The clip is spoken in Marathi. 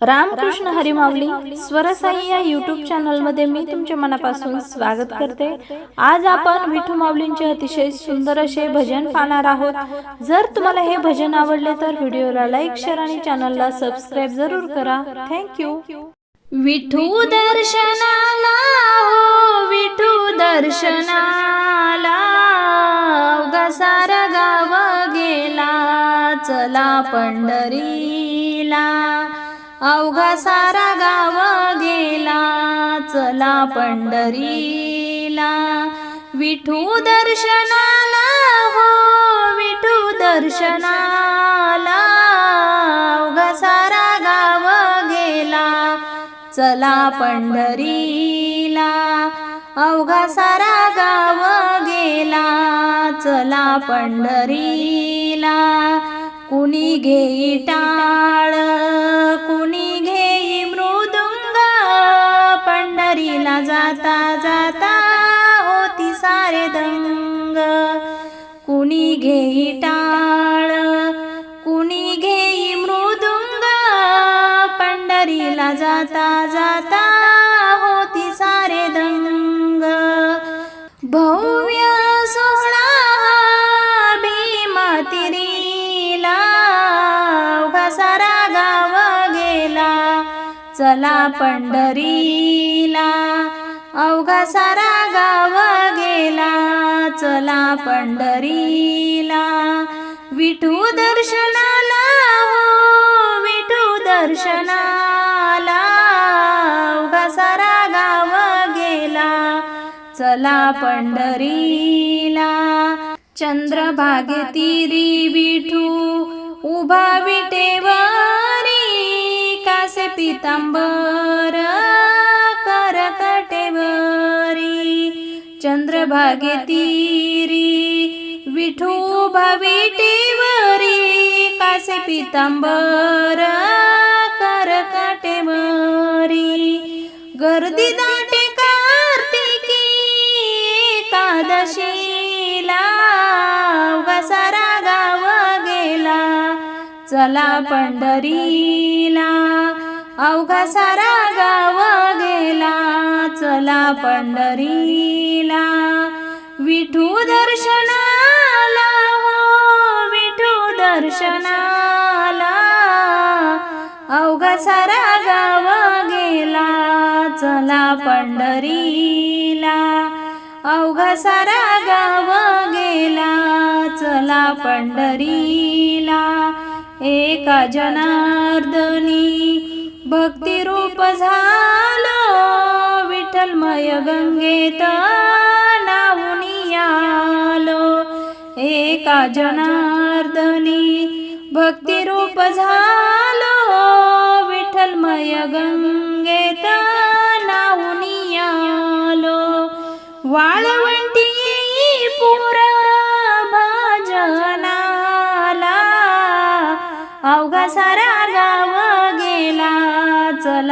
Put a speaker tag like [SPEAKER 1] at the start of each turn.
[SPEAKER 1] रामकृष्ण हरिमावली स्वरसाई या युट्यूब चॅनलमध्ये मी तुमच्या मनापासून स्वागत करते. आज आपण विठू माऊलींचे अतिशय सुंदर असे भजन पाहणार आहोत. जर तुम्हाला हे भजन आवडले तर व्हिडिओला लाईक शेअर आणि चॅनलला सबस्क्राईब जरूर करा. थँक्यू विठू दर्शनाला हो विठू दर्शनाला सारा गाव गेला. चला पंढरीला अवघा सारा गाव गेला. चला पंढरीला. विठू दर्शनाला हो. विठू दर्शनाला. अवघा सारा गाव गेला. चला पंढरीला. अवघा सारा गाव गेला. चला पंढरीला. कुणी घेई टाळ? घेई टाळ कुणी घेई मृदुंग पंढरीला जाता जाता होती सारे दंग. भव्य सोहळा भीमा तिरीला सारा गाव गेला चला पंढरीला अवघा सारा गाव गेला चला पंढरीला. विठू दर्शनाला हो विठू दर्शनाला. अवघा सारा गाव गेला चला पंढरीला. चंद्रभागे तिरी विठू उभा विटेवारी. कासे पितांबर चंद्रभागे तिरी विठू उभा विटेवरी कासे पितांबर करकटेवरी. गर्दी दाटे कार्तिकी एकादशीला अवघा गाव गेला चला पंढरीला. अवघा सारा गाव गेला चला पंढरीला. विठू दर्शनाला हो विठू दर्शनाला. अवघा सारा गाव गेला चला पंढरीला. अवघा सारा गाव गेला चला पंढरीला. एका जनार्दनी भक्तिरूप झालो विठ्ठलमय गंगेत नावून आलो एका जनार्दनी भक्तिरूप झालो विठ्ठलमय गंगेत नावून आलो